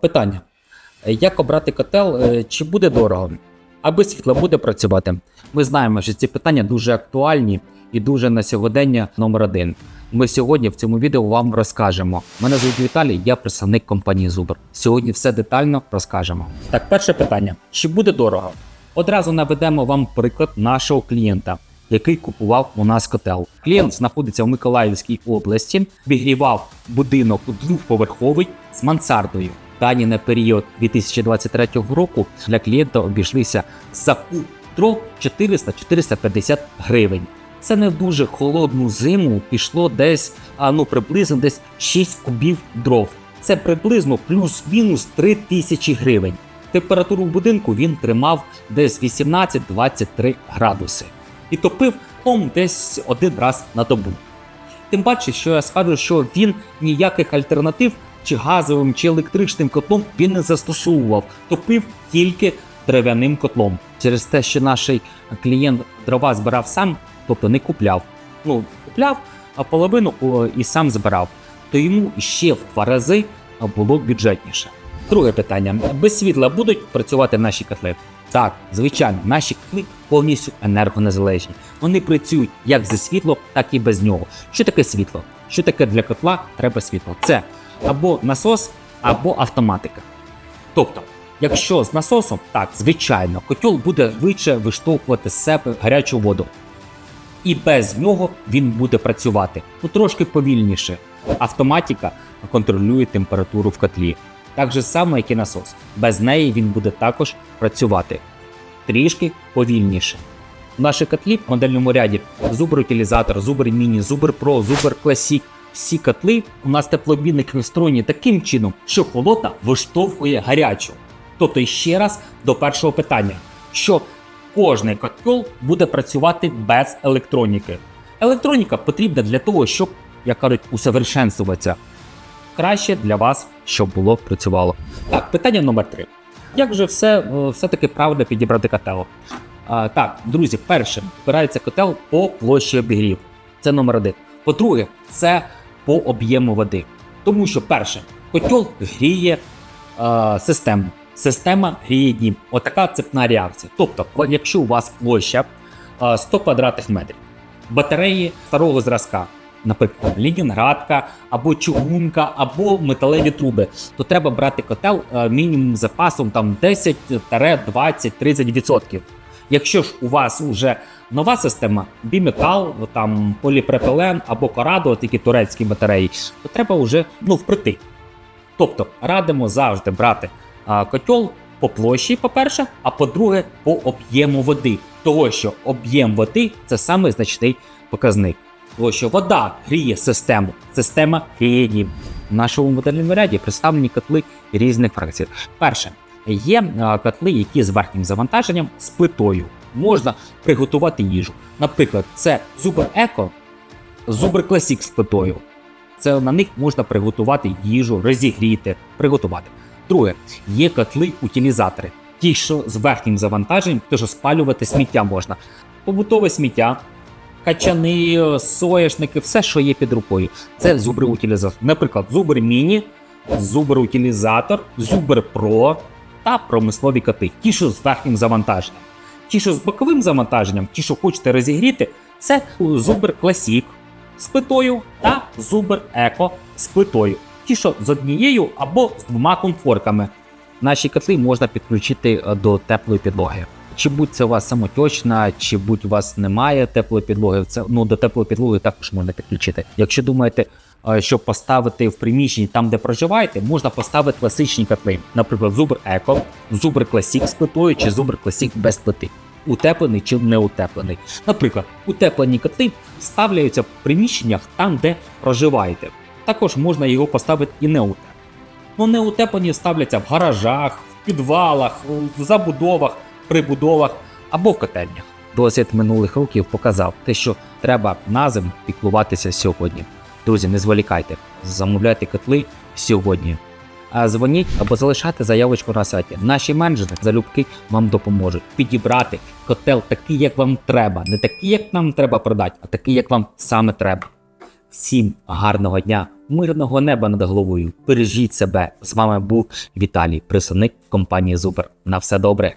Питання: як обрати котел? е, Чи буде дорого? Аби світло буде працювати? Ми знаємо, що ці питання дуже актуальні і дуже на сьогодення номер один. Ми сьогодні в цьому відео вам розкажемо. Мене звуть Віталій, я представник компанії Zubr. Сьогодні все детально розкажемо. Так, перше питання: чи буде дорого? Одразу наведемо вам приклад нашого клієнта, який купував у нас котел. Клієнт знаходиться в Миколаївській області, обігрівав будинок двохповерховий з мансардою. Дані на період 2023 року для клієнта обійшлися за куб дров 400-450 гривень. Це не в дуже холодну зиму пішло десь, а ну приблизно десь 6 кубів дров. Це приблизно плюс-мінус 3 тисячі гривень. Температуру в будинку він тримав десь 18-23 градуси і топив том десь один раз на добу. Тим паче, що я скажу, що він ніяких альтернатив чи газовим, чи електричним котлом він не застосовував, топив тільки дерев'яним котлом. Через те, що наш клієнт дрова збирав сам, тобто не купляв. Ну, купляв, а половину о, і сам збирав, то йому ще в два рази було бюджетніше. Друге питання: без світла будуть працювати наші котли? Так, звичайно, наші котли повністю енергонезалежні. Вони працюють як за світло, так і без нього. Що таке світло? Що таке для котла треба світло? Це або насос, або автоматика. Тобто, якщо з насосом, так, звичайно, котел буде швидше виштовхувати з себе гарячу воду. І без нього він буде працювати. Ну трошки повільніше. Автоматика контролює температуру в котлі. Так же само, як і насос. Без неї він буде також працювати трішки повільніше. В нашій котлі в модельному ряді Zubr утилізатор, Zubr Mini, Zubr Pro, Zubr Classic. Всі котли у нас теплообмінники встроєні таким чином, що холодна виштовхує гарячу. Тобто, ще раз до першого питання, що кожний котел буде працювати без електроніки. Електроніка потрібна для того, щоб, як кажуть, усовершенствуватися. Краще для вас, щоб було працювало. Так, питання номер три. Як же е, все-таки правильно підібрати котел? А, так, друзі, перше, вибирається котел по площі обігрів. Це номер один. По-друге, це по об'єму води. Тому що, перше, котел гріє е, систему. Система гріє дім. Отака цепна реакція. Тобто, якщо у вас площа е, 100 квадратних метрів, батареї старого зразка, наприклад, Лінінградка, або чугунка, або металеві труби, то треба брати котел мінімум запасом там 10, 20, 30%. Якщо ж у вас вже нова система, біметал, там поліпропилен або корадо, такі турецькі батареї, то треба вже ну, впритик. Тобто радимо завжди брати а, котел по площі, по-перше, а по-друге, по об'єму води. Того, що об'єм води це саме значний показник. Тому що вода гріє систему, система гріє. В нашому модельному ряді представлені котли різних фракцій. Перше, є котли, які з верхнім завантаженням з плитою. Можна приготувати їжу. Наприклад, це Eco, Zubr Classic з плитою. Це на них можна приготувати їжу, розігріти, приготувати. Друге, є котли-утилізатори. Ті, що з верхнім завантаженням, що спалювати сміття можна. Побутове сміття, качани, соняшники, все, що є під рукою. Це зубри утилізатор. Наприклад, зубр міні, зубр утилізатор, зубр Pro та промислові коти. Ті, що з верхнім завантаженням. Ті, що з боковим завантаженням, ті, що хочете розігріти, це зубр Classic з плитою та Zubr Eco з плитою. Ті, що з однією або з двома комфорками. Наші котли можна підключити е, до теплої підлоги. Чи будь це у вас самоточна, чи будь у вас немає теплої підлоги, це ну до теплої підлоги також можна підключити. Якщо думаєте, е, що поставити в приміщенні там, де проживаєте, можна поставити класичні котли, наприклад, Zubr Eco, Zubr Classic з плитою чи Zubr Classic без плити. Утеплений чи не утеплений. Наприклад, утеплені котли ставляються в приміщеннях там, де проживаєте. Також можна його поставити і не утеплені. Ну, не утеплені ставляться в гаражах, в підвалах, в забудовах, прибудовах або в котельнях. Досвід минулих років показав те, що треба на зиму піклуватися сьогодні. Друзі, не зволікайте, замовляйте котли сьогодні. А дзвоніть або залишайте заявочку на сайті. Наші менеджери залюбки вам допоможуть підібрати котел такий, як вам треба, не такий, як нам треба продати, а такий, як вам саме треба. Всім гарного дня, мирного неба над головою. Бережіть себе. З вами був Віталій, представник компанії Зубер. На все добре.